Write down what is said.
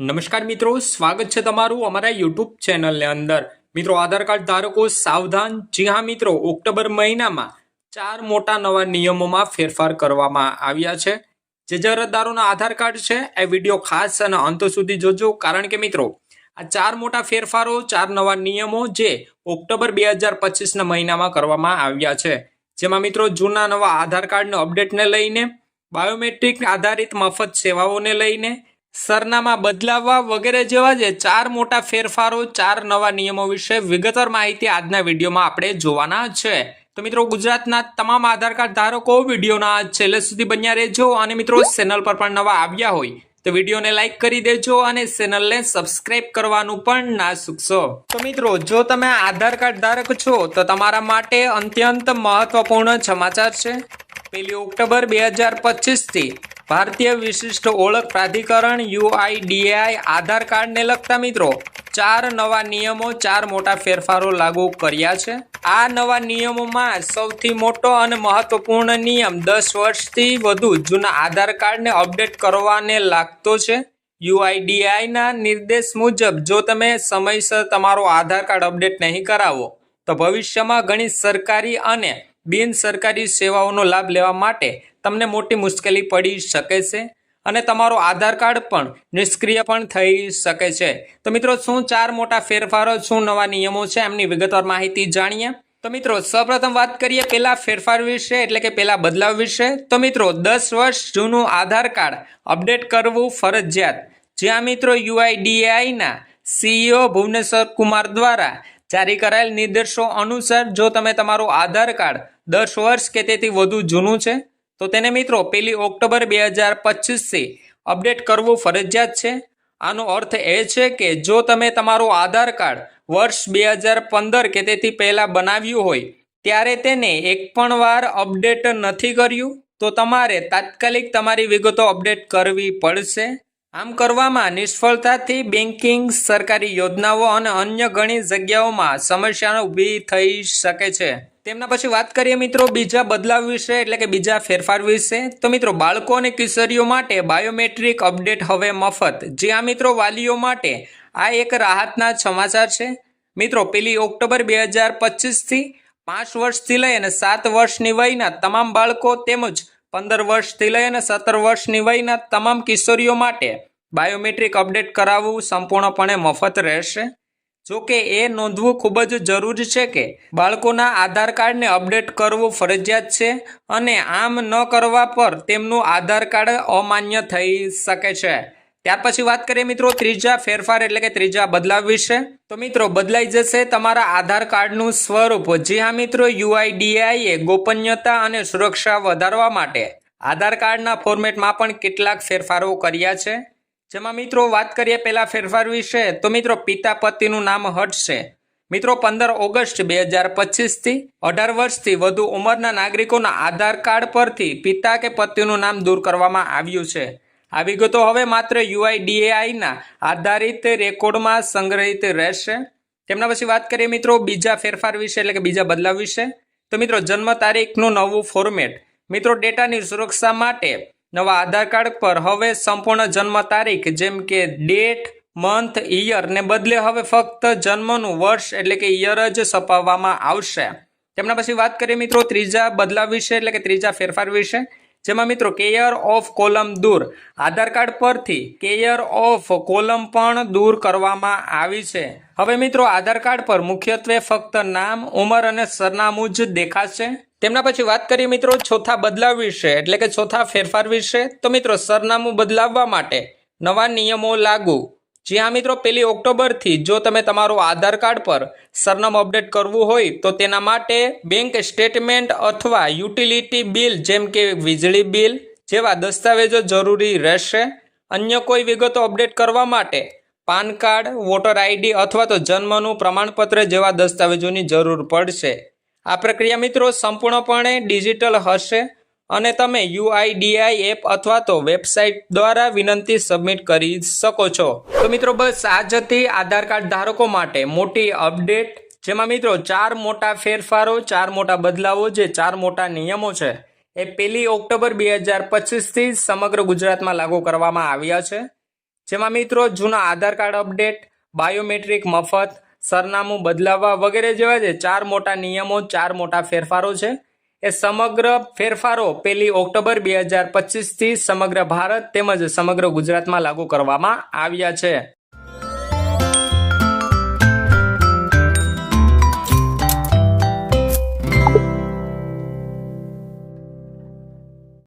નમસ્કાર મિત્રો, સ્વાગત છે તમારું અમારા યુટ્યુબ ચેનલને અંદર. મિત્રો, આધાર કાર્ડ ધારકો સાવધાન. જી હા મિત્રો, ઓક્ટોબર મહિનામાં ચાર મોટા નવા નિયમોમાં ફેરફાર કરવામાં આવ્યા છે. જે અરજદારોના આધાર કાર્ડ છે, એ વીડિયો ખાસ અને અંત સુધી જોજો. કારણ કે મિત્રો, આ ચાર મોટા ફેરફારો, ચાર નવા નિયમો જે ઓક્ટોબર બે હજાર પચીસના મહિનામાં કરવામાં આવ્યા છે. જેમાં મિત્રો, જૂના નવા આધાર કાર્ડના અપડેટને લઈને, બાયોમેટ્રિક આધારિત મફત સેવાઓને લઈને સરનામા બદલાવવા વગેરે જેવા જે ચાર મોટા ફેરફારો, ચાર નવા નિયમો વિશે વિગતવાર માહિતી આજના વિડીયોમાં આપણે જોવાના છે. તો મિત્રો, ગુજરાતના તમામ આધાર કાર્ડ ધારકો વિડીયોના છેલ્લે સુધી બન્યા રહેજો અને મિત્રો, ચેનલ પર પણ નવા આવ્યા હોય તો વિડીયોને લાઇક કરી દેજો અને ચેનલને સબસ્ક્રાઇબ કરવાનું પણ ના ચૂકશો તો મિત્રો, જો તમે આધાર કાર્ડ ધારક છો, તો તમારા માટે અત્યંત મહત્વપૂર્ણ સમાચાર છે. પહેલી ઓક્ટોબર બે હજાર પચીસથી ભારતીય વિશિષ્ટ ઓળખ પ્રાધિકરણ યુઆઈડીએઆઈ આધાર કાર્ડને લગતા મિત્રો, ચાર નવા નિયમો, ચાર મોટા ફેરફારો લાગુ કર્યા છે. આ નવા નિયમોમાં સૌથી મોટો અને મહત્વપૂર્ણ નિયમ દસ વર્ષથી વધુ જૂના આધાર કાર્ડને અપડેટ કરવાને લાગતો છે. યુઆઈડીઆઈના નિર્દેશ મુજબ, જો તમે સમયસર તમારો આધાર કાર્ડ અપડેટ નહીં કરાવો, તો ભવિષ્યમાં ઘણી સરકારી અને બિન સરકારી સેવાઓનો લાભ લેવા માટે તમને મોટી મુશ્કેલી પડી શકે છે અને તમારો આધાર કાર્ડ પણ નિષ્ક્રિય પણ થઈ શકે છે. તો મિત્રો, શું ચાર મોટા ફેરફારો, શું નવા નિયમો છે એમની વિગતવાર માહિતી જાણીએ? તો મિત્રો, સૌપ્રથમ વાત કરીએ પેલા ફેરફાર વિશે, એટલે કે પેલા બદલાવ વિશે. તો મિત્રો, દસ વર્ષ જૂનું આધાર કાર્ડ અપડેટ કરવું ફરજિયાત. જ્યાં મિત્રો યુઆઈડીએઆઈના સીઈઓ ભુવનેશ્વર કુમાર દ્વારા જારી કરાયેલ નિર્દેશો અનુસાર જો તમે તમારું આધાર કાર્ડ દસ વર્ષ કે તેથી વધુ જૂનું છે તો તેને મિત્રો પેલી ઓક્ટોબર બે હજાર પચીસથી અપડેટ કરવું ફરજિયાત છે. આનો અર્થ એ છે કે જો તમે તમારું આધાર કાર્ડ વર્ષ બે હજાર પંદર કે તેથી પહેલાં બનાવ્યું હોય, ત્યારે તેને એક પણ વાર અપડેટ નથી કર્યું, તો તમારે તાત્કાલિક તમારી વિગતો અપડેટ કરવી પડશે. આમ કરવામાં નિષ્ફળતાથી બેન્કિંગ સરકારી યોજનાઓ અને અન્ય ઘણી જગ્યાઓમાં સમસ્યાઓ ઊભી થઈ શકે છે. તેમના પછી વાત કરીએ મિત્રો બીજા બદલાવ વિશે, એટલે કે બીજા ફેરફાર વિશે. તો મિત્રો, બાળકો અને કિશોરીઓ માટે બાયોમેટ્રિક અપડેટ હવે મફત. જે આ મિત્રો વાલીઓ માટે આ એક રાહતના સમાચાર છે. મિત્રો, પેલી ઓક્ટોબર બે હજાર પચીસથી પાંચ વર્ષથી લઈ અને સાત વર્ષની વયના તમામ બાળકો તેમજ પંદર વર્ષથી લઈ અને સત્તર વર્ષની વયના તમામ કિશોરીઓ માટે બાયોમેટ્રિક અપડેટ કરાવવું સંપૂર્ણપણે મફત રહેશે. જો કે એ નોંધવું ખૂબ જ જરૂરી છે કે બાળકોના આધાર કાર્ડને અપડેટ કરવું ફરજિયાત છે અને આમ ન કરવા પર તેમનું આધાર કાર્ડ અમાન્ય થઈ શકે છે. ત્યાર પછી વાત કરીએ મિત્રો ત્રીજા ફેરફાર એટલે કે ત્રીજા બદલાવ વિશે. તો મિત્રો બદલાઈ જશે તમારા આધાર કાર્ડનું સ્વરૂપ. જી હા મિત્રો યુઆઈડીઆઈએ ગોપનીયતા અને સુરક્ષા વધારવા માટે આધાર કાર્ડના ફોર્મેટમાં પણ કેટલાક ફેરફારો કર્યા છે. જેમાં મિત્રો વાત કરીએ પહેલા ફેરફાર વિશે, તો મિત્રો પિતા પતિનું નામ હટશે મિત્રો પંદર ઓગસ્ટ બે હજાર પચીસથી અઢાર વર્ષથી વધુ ઉંમરના નાગરિકોના આધાર કાર્ડ પરથી પિતા કે પતિનું નામ દૂર કરવામાં આવ્યું છે. આ વિગતો હવે માત્ર યુઆઈડીએઆઈના આધારિત રેકોર્ડમાં સંગ્રહિત રહેશે. તેમના પછી વાત કરીએ મિત્રો બીજા ફેરફાર વિશે, એટલે કે બીજા બદલાવ વિશે. તો મિત્રો જન્મ તારીખનું નવું ફોર્મેટ મિત્રો ડેટાની સુરક્ષા માટે નવા આધાર કાર્ડ પર હવે સંપૂર્ણ જન્મ તારીખ, જેમ કે ડેટ, મંથ, ઈયર ને બદલે હવે ફક્ત જન્મનું વર્ષ એટલે કે ઇયર જ છપાવવામાં આવશે. તેમના પછી વાત કરીએ મિત્રો ત્રીજા બદલાવ વિશે એટલે કે ત્રીજા ફેરફાર વિશે. જેમાં મિત્રો કેયર ઓફ કોલમ દૂર. આધાર કાર્ડ પરથી કેયર ઓફ કોલમ પણ દૂર કરવામાં આવી છે. હવે મિત્રો આધાર કાર્ડ પર મુખ્યત્વે ફક્ત નામ, ઉંમર અને સરનામું જ દેખાશે. તેમના પછી વાત કરીએ મિત્રો ચોથા બદલાવ વિશે, એટલે કે ચોથા ફેરફાર વિશે. તો મિત્રો, સરનામું બદલાવવા માટે નવા નિયમો લાગુ. જ્યાં મિત્રો પેલી ઓક્ટોબરથી જો તમે તમારું આધાર કાર્ડ પર સરનામું અપડેટ કરવું હોય, તો તેના માટે બેંક સ્ટેટમેન્ટ અથવા યુટિલિટી બિલ, જેમ કે વીજળી બિલ જેવા દસ્તાવેજો જરૂરી રહેશે. અન્ય કોઈ વિગતો અપડેટ કરવા માટે પાન કાર્ડ, વોટર આઈડી અથવા તો જન્મનું પ્રમાણપત્ર જેવા દસ્તાવેજોની જરૂર પડશે. આ પ્રક્રિયા મિત્રો સંપૂર્ણપણે ડિજિટલ હશે અને તમે યુઆઈડીઆઈ એપ અથવા તો વેબસાઇટ દ્વારા વિનંતી સબમિટ કરી શકો છો. તો મિત્રો બસ આ જ આધાર કાર્ડ ધારકો માટે મોટી અપડેટ, જેમાં મિત્રો ચાર મોટા ફેરફારો, ચાર મોટા બદલાવો, જે ચાર મોટા નિયમો છે, એ પહેલી ઓક્ટોબર બે હજાર પચીસથી સમગ્ર ગુજરાતમાં લાગુ કરવામાં આવ્યા છે. જેમાં મિત્રો જૂના આધાર કાર્ડ અપડેટ, બાયોમેટ્રિક મફત સરનામું બદલાવવા વગેરે જેવા જે ચાર મોટા નિયમો, ચાર મોટા ફેરફારો છે. એ સમગ્ર ફેરફારો પહેલી ઓક્ટોબર બે હજાર પચીસથી સમગ્ર ભારત તેમજ સમગ્ર ગુજરાતમાં લાગુ કરવામાં આવ્યા છે.